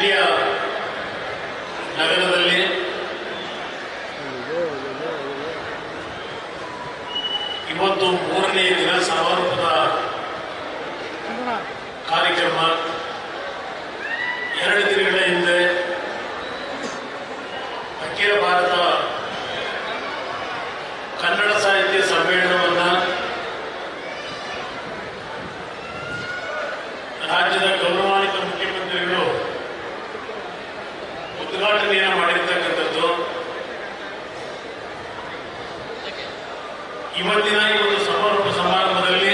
ಹಳ್ಳಿಯ ನಗರದಲ್ಲಿ ಇವತ್ತು ಮೂರನೇ ದಿನ ಸಮಾರೋಪದ ಕಾರ್ಯಕ್ರಮ. ಎರಡು ದಿನಗಳ ಹಿಂದೆ ಅಖಿಲ ಭಾರತ ಕನ್ನಡ ಸಾಹಿತ್ಯ ಸಮ್ಮೇಳನವನ್ನು ರಾಜ್ಯದ ಇವತ್ತಿನ ಈ ಒಂದು ಸಮಾರೋಪ ಸಮಾರಂಭದಲ್ಲಿ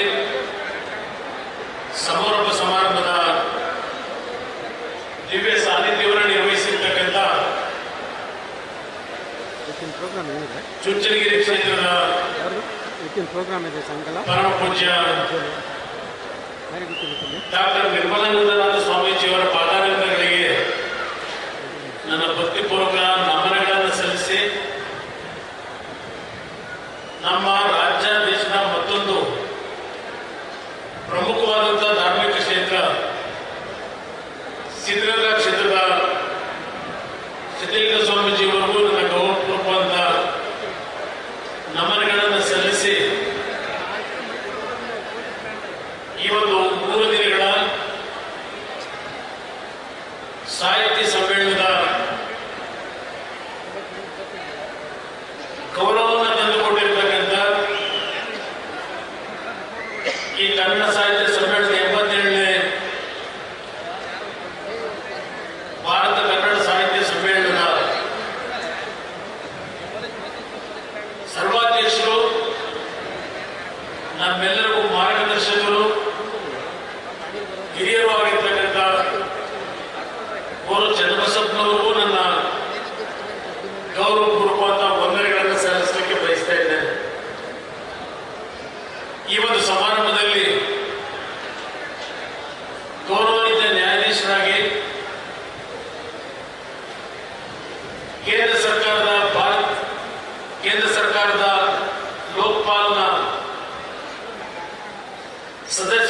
ಸಮಾರೋಪ ಸಮಾರಂಭದ ದಿವ್ಯ ಸಾನ್ನಿಧ್ಯವನ್ನು ನಿರ್ವಹಿಸಿರ್ತಕ್ಕಂಥ ಚುಂಚನಗಿರಿ ಕ್ಷೇತ್ರದ ಪ್ರೋಗ್ರಾಮ್ ಇದೆ ಸಂಕಲ. ಪರಮ ಪೂಜ್ಯ ಡಾಕ್ಟರ್ ನಿರ್ಮಲಾನಂದನಾಥ ಸ್ವಾಮೀಜಿಯವರ ಪಾದಾನಂದಗಳಿಗೆ ನನ್ನ ಭಕ್ತಿಪೂರ್ವಕ ನಮನಗಳನ್ನು ಸಲ್ಲಿಸಿ ನಮ್ಮ ಸಿದ್ಧಲಿಂಗ ಸ್ವಾಮೀಜಿಯವರು So that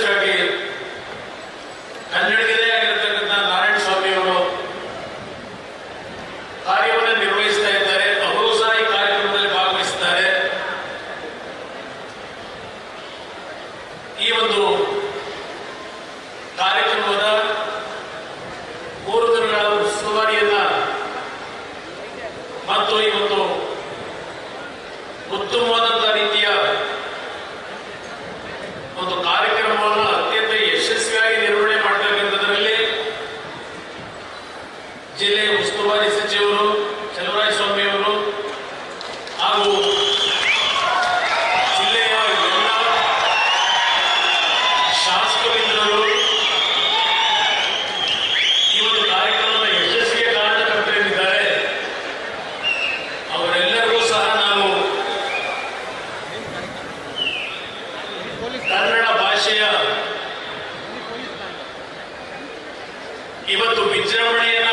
विजृंभ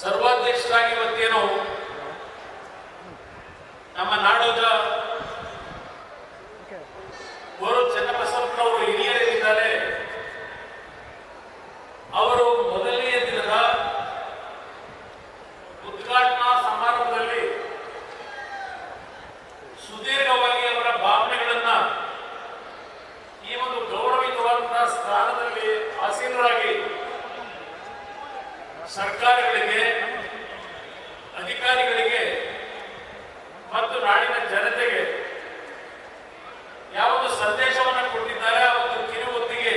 ಸರ್ವಾಧ್ಯಕ್ಷರಾಗಿ ಇವತ್ತೇನು ನಮ್ಮ ನಾಡೋಜ ಗೌರವ ಚನ್ನಬಸಪ್ಪನವರು ಹಿರಿಯರಿದ್ದಾರೆ. ಅವರು ಮೊದಲನೆಯ ದಿನದ ಉದ್ಘಾಟನಾ ಸಮಾರಂಭದಲ್ಲಿ ಸುದೀರ್ಘವಾಗಿ ಅವರ ಭಾವನೆಗಳನ್ನ ಈ ಒಂದು ಗೌರವಿತವಾದಂತಹ ಸ್ಥಾನದಲ್ಲಿ ಆಸೀನರಾಗಿ ಸರ್ಕಾರಗಳಿಗೆ ಅಧಿಕಾರಿಗಳಿಗೆ ಮತ್ತು ನಾಡಿನ ಜನತೆಗೆ ಯಾವೊಂದು ಸಂದೇಶವನ್ನು ಕೊಟ್ಟಿದ್ದಾರೆ ಆ ಒಂದು ಕಿರುಹೊತ್ತಿಗೆ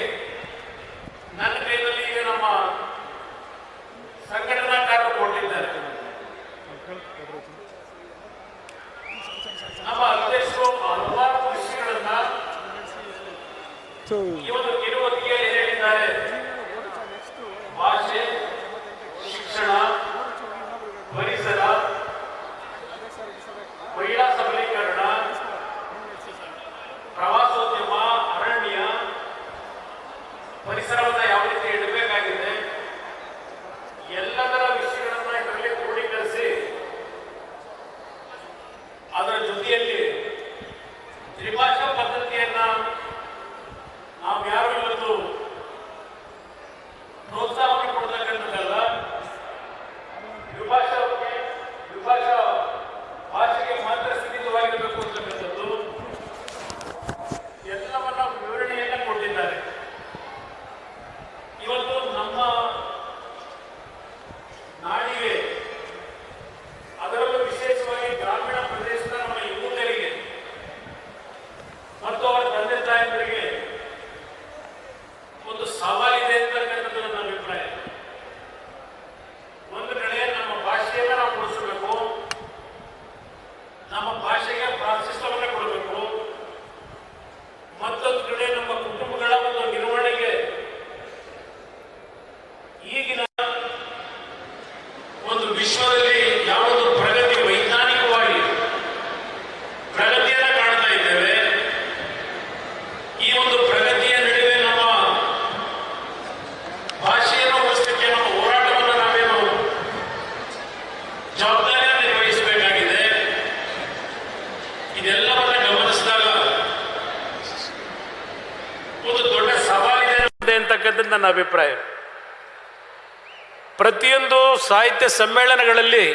ನನ್ನ ಕೈಯಲ್ಲಿ ಈಗ ನಮ್ಮ ಸಂಘಟನಾಕಾರರು ಕೊಟ್ಟಿದ್ದಾರೆ ನಮ್ಮ ಅಧ್ಯಕ್ಷರು ಹಲವಾರು ವಿಷಯಗಳನ್ನ ಈ ನನ್ನ ಅಭಿಪ್ರಾಯ. ಪ್ರತಿಯೊಂದು ಸಾಹಿತ್ಯ ಸಮ್ಮೇಳನಗಳಲ್ಲಿ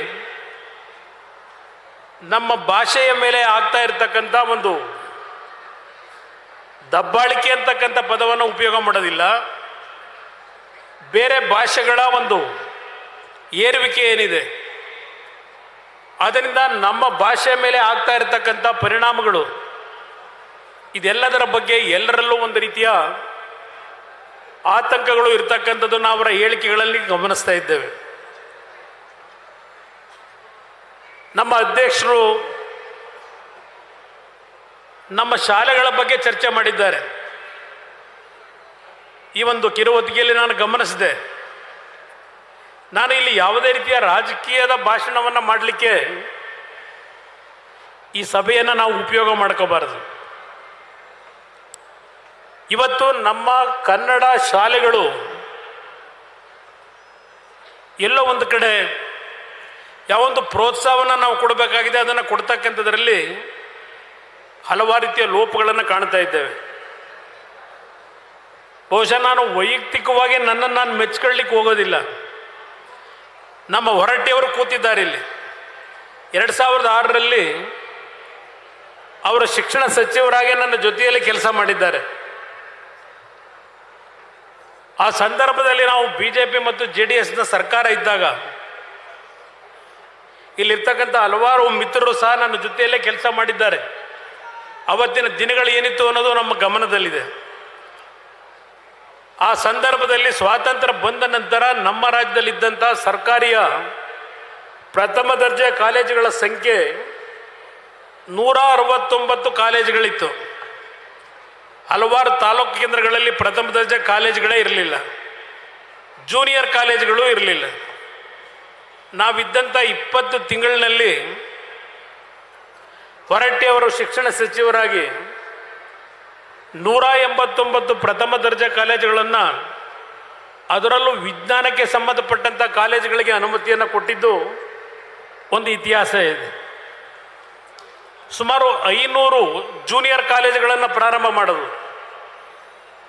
ನಮ್ಮ ಭಾಷೆಯ ಮೇಲೆ ಆಗ್ತಾ ಇರತಕ್ಕಂಥ ಒಂದು ದಬ್ಬಾಳಿಕೆ ಅಂತಕ್ಕಂಥ ಪದವನ್ನು ಉಪಯೋಗ ಮಾಡೋದಿಲ್ಲ. ಬೇರೆ ಭಾಷೆಗಳ ಒಂದು ಏರುವಿಕೆ ಏನಿದೆ. ಅದರಿಂದ ನಮ್ಮ ಭಾಷೆಯ ಮೇಲೆ ಆಗ್ತಾ ಇರತಕ್ಕಂಥ ಪರಿಣಾಮಗಳು ಇದೆಲ್ಲದರ ಬಗ್ಗೆ ಎಲ್ಲರಲ್ಲೂ ಒಂದು ರೀತಿಯ ಆತಂಕಗಳು ಇರ್ತಕ್ಕಂಥದ್ದನ್ನು ಅವರ ಹೇಳಿಕೆಗಳಲ್ಲಿ ಗಮನಿಸ್ತಾ ಇದ್ದೇವೆ. ನಮ್ಮ ಅಧ್ಯಕ್ಷರು ನಮ್ಮ ಶಾಲೆಗಳ ಬಗ್ಗೆ ಚರ್ಚೆ ಮಾಡಿದ್ದಾರೆ. ಈ ಒಂದು ಕಿರುವತ್ತಿಗೆಯಲ್ಲಿ ನಾನು ಗಮನಿಸಿದೆ. ನಾನು ಇಲ್ಲಿ ಯಾವುದೇ ರೀತಿಯ ರಾಜಕೀಯದ ಭಾಷಣವನ್ನು ಮಾಡಲಿಕ್ಕೆ ಈ ಸಭೆಯನ್ನು ನಾವು ಉಪಯೋಗ ಮಾಡ್ಕೋಬಾರದು. ಇವತ್ತು ನಮ್ಮ ಕನ್ನಡ ಶಾಲೆಗಳು ಎಲ್ಲೋ ಒಂದು ಕಡೆ ಯಾವೊಂದು ಪ್ರೋತ್ಸಾಹವನ್ನು ನಾವು ಕೊಡಬೇಕಾಗಿದೆ ಅದನ್ನು ಕೊಡ್ತಕ್ಕಂಥದ್ರಲ್ಲಿ ಹಲವಾರು ರೀತಿಯ ಲೋಪಗಳನ್ನು ಕಾಣ್ತಾ ಇದ್ದೇವೆ. ಬಹುಶಃ ನಾನು ವೈಯಕ್ತಿಕವಾಗಿ ನನ್ನನ್ನು ನಾನು ಮೆಚ್ಕೊಳ್ಳಿಕ್ಕೆ ಹೋಗೋದಿಲ್ಲ. ನಮ್ಮ ಹೊರಟ್ಟಿಯವರು ಕೂತಿದ್ದಾರೆ ಇಲ್ಲಿ. ಎರಡು ಸಾವಿರದ ಆರರಲ್ಲಿ ಅವರ ಶಿಕ್ಷಣ ಸಚಿವರಾಗಿ ನನ್ನ ಜೊತೆಯಲ್ಲಿ ಕೆಲಸ ಮಾಡಿದ್ದಾರೆ. ಆ ಸಂದರ್ಭದಲ್ಲಿ ನಾವು ಬಿ ಜೆ ಪಿ ಮತ್ತು ಜೆ ಡಿ ಎಸ್ನ ಸರ್ಕಾರ ಇದ್ದಾಗ ಇಲ್ಲಿರ್ತಕ್ಕಂಥ ಹಲವಾರು ಮಿತ್ರರು ಸಹ ನನ್ನ ಜೊತೆಯಲ್ಲೇ ಕೆಲಸ ಮಾಡಿದ್ದಾರೆ. ಅವತ್ತಿನ ದಿನಗಳು ಏನಿತ್ತು ಅನ್ನೋದು ನಮ್ಮ ಗಮನದಲ್ಲಿದೆ. ಆ ಸಂದರ್ಭದಲ್ಲಿ ಸ್ವಾತಂತ್ರ್ಯ ಬಂದ ನಂತರ ನಮ್ಮ ರಾಜ್ಯದಲ್ಲಿದ್ದಂಥ ಸರ್ಕಾರಿಯ ಪ್ರಥಮ ದರ್ಜೆ ಕಾಲೇಜುಗಳ ಸಂಖ್ಯೆ ನೂರ ಅರವತ್ತೊಂಬತ್ತು ಕಾಲೇಜುಗಳಿತ್ತು. ಹಲವಾರು ತಾಲೂಕು ಕೇಂದ್ರಗಳಲ್ಲಿ ಪ್ರಥಮ ದರ್ಜೆ ಕಾಲೇಜ್ಗಳೇ ಇರಲಿಲ್ಲ. ಜೂನಿಯರ್ ಕಾಲೇಜ್ಗಳು ಇರಲಿಲ್ಲ. ನಾವಿದ್ದಂಥ ಇಪ್ಪತ್ತು ತಿಂಗಳಿನಲ್ಲಿ ಹೊರಟ್ಟಿ ಅವರು ಶಿಕ್ಷಣ ಸಚಿವರಾಗಿ ನೂರ ಎಂಬತ್ತೊಂಬತ್ತು ಪ್ರಥಮ ದರ್ಜೆ ಕಾಲೇಜುಗಳನ್ನು ಅದರಲ್ಲೂ ವಿಜ್ಞಾನಕ್ಕೆ ಸಂಬಂಧಪಟ್ಟಂಥ ಕಾಲೇಜುಗಳಿಗೆ ಅನುಮತಿಯನ್ನು ಕೊಟ್ಟಿದ್ದು ಒಂದು ಇತಿಹಾಸ ಇದೆ. ಸುಮಾರು ಐನೂರು ಜೂನಿಯರ್ ಕಾಲೇಜುಗಳನ್ನು ಪ್ರಾರಂಭ ಮಾಡೋದು.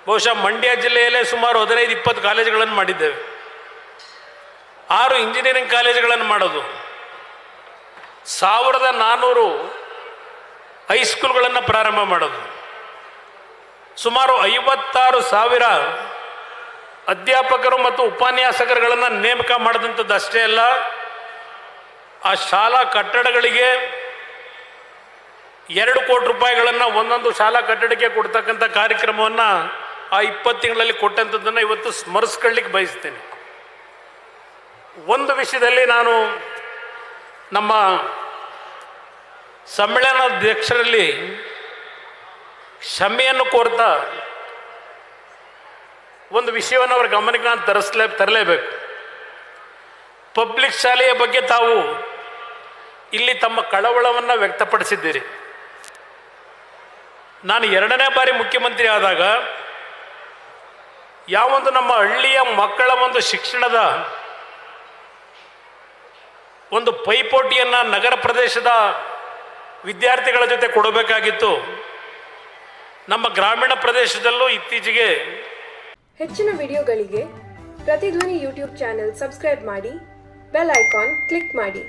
ಬಹುಶಃ ಮಂಡ್ಯ ಜಿಲ್ಲೆಯಲ್ಲೇ ಸುಮಾರು ಹದಿನೈದು, ಇಪ್ಪತ್ತು ಕಾಲೇಜುಗಳನ್ನು ಮಾಡಿದ್ದೇವೆ. ಆರು ಇಂಜಿನಿಯರಿಂಗ್ ಕಾಲೇಜುಗಳನ್ನು ಮಾಡೋದು. ಸಾವಿರದ ನಾನ್ನೂರು ಹೈಸ್ಕೂಲ್ಗಳನ್ನು ಪ್ರಾರಂಭ ಮಾಡೋದು. ಸುಮಾರು ಐವತ್ತಾರು ಸಾವಿರ ಅಧ್ಯಾಪಕರು ಮತ್ತು ಉಪನ್ಯಾಸಕರುಗಳನ್ನು ನೇಮಕ ಮಾಡಿದಂಥದ್ದು ಅಷ್ಟೇ ಅಲ್ಲ, ಆ ಶಾಲಾ ಕಟ್ಟಡಗಳಿಗೆ ಎರಡು ಕೋಟಿ ರೂಪಾಯಿಗಳನ್ನು ಒಂದೊಂದು ಶಾಲಾ ಕಟ್ಟಡಕ್ಕೆ ಕೊಡ್ತಕ್ಕಂಥ ಕಾರ್ಯಕ್ರಮವನ್ನು ಆ ಇಪ್ಪತ್ತು ತಿಂಗಳಲ್ಲಿ ಕೊಟ್ಟಂಥದ್ದನ್ನು ಇವತ್ತು ಸ್ಮರಿಸ್ಕೊಳ್ಳಿಕ್ಕೆ ಬಯಸ್ತೇನೆ. ಒಂದು ವಿಷಯದಲ್ಲಿ ನಾನು ನಮ್ಮ ಸಮ್ಮೇಳನಾಧ್ಯಕ್ಷರಲ್ಲಿ ಕ್ಷಮೆಯನ್ನು ಕೋರ್ತಾ ಒಂದು ವಿಷಯವನ್ನು ಅವ್ರ ಗಮನಕ್ಕೆ ನಾನು ತರಿಸ್ಲೇ, ತರಲೇಬೇಕು. ಪಬ್ಲಿಕ್ ಶಾಲೆಯ ಬಗ್ಗೆ ತಾವು ಇಲ್ಲಿ ತಮ್ಮ ಕಳವಳವನ್ನು ವ್ಯಕ್ತಪಡಿಸಿದ್ದೀರಿ. ನಾನು ಎರಡನೇ ಬಾರಿ ಮುಖ್ಯಮಂತ್ರಿ ಆದಾಗ ಯಾವೊಂದು ನಮ್ಮ ಹಳ್ಳಿಯ ಮಕ್ಕಳ ಒಂದು ಶಿಕ್ಷಣದ ಒಂದು ಪೈಪೋಟಿಯನ್ನು ನಗರ ಪ್ರದೇಶದ ವಿದ್ಯಾರ್ಥಿಗಳ ಜೊತೆ ಕೊಡಬೇಕಾಗಿತ್ತು. ನಮ್ಮ ಗ್ರಾಮೀಣ ಪ್ರದೇಶದಲ್ಲೂ ಇತ್ತೀಚೆಗೆ ಹೆಚ್ಚಿನ ವಿಡಿಯೋಗಳಿಗೆ ಪ್ರತಿಧ್ವನಿ ಯೂಟ್ಯೂಬ್ ಚಾನೆಲ್ ಸಬ್ಸ್ಕ್ರೈಬ್ ಮಾಡಿ, ಬೆಲ್ ಐಕಾನ್ ಕ್ಲಿಕ್ ಮಾಡಿ.